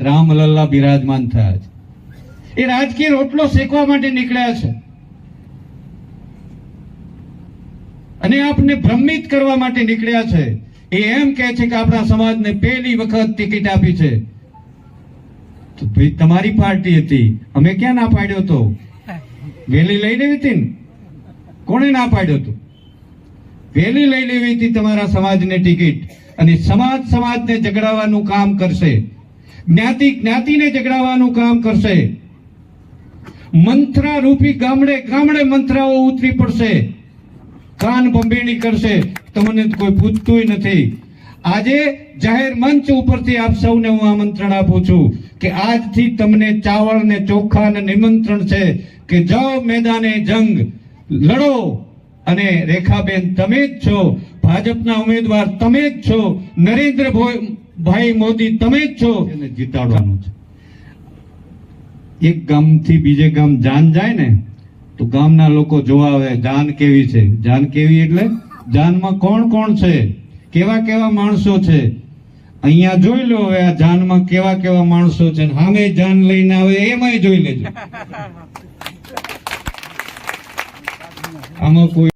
રામલલ્લા બિરાજમાન થયા છે. એ રાજકીય રોટલો શેકવા માટે નીકળ્યા છે. અને આપને ભ્રમિત કરવા માટે નીકળ્યા છે. એ એમ કહે છે કે આપણા સમાજને પહેલી વખત ટિકિટ આપી છે. તો ભાઈ તમારી પાર્ટી હતી. અમે ક્યાં ના પાડ્યો તો? વેલી લઈ લેવી હતી ને? કોણે ના પાડ્યો તો? વેલી લઈ લેવી હતી તમારા સમાજને ટિકિટ. અને સમાજ સમાજને ઝઘડાવવાનું કામ કરશે. જ્ઞાતિ જ્ઞાતિને જગડાવવાનું કામ કરશે. મંત્રા રૂપી ગામડે ગામડે મંત્રાઓ ઉતરી પડશે. કાન બંબેણી કરશે. તમને કોઈ પૂછતું નથી. આજે જાહેર મંચ ઉપરથી આપ સૌને હું આમંત્રણ આપું છું કે આજથી તમને ચાવળ ને ચોખા ને નિમંત્રણ છે કે જાઓ મેદાને જંગ, લડો. અને રેખાબેન તમે જ છો. ભાજપના ઉમેદવાર તમે જ છો. નરેન્દ્ર ભાઈ મોદી તમે જ છો. એને જીતાડવાનું છે. એક ગામથી બીજે ગામ જાન જાય ને તો ગામના લોકો જોવા આવે જાન કેવી છે? જાન કેવી એટલે? જાનમાં કોણ કોણ છે? કેવા કેવા માણસો છે? અહીંયા જોઈ લો હવે આ જાનમાં કેવા કેવા માણસો છે સામે જાન લઈને આવે એમાંય જોઈ લેજો. આમાં કોઈ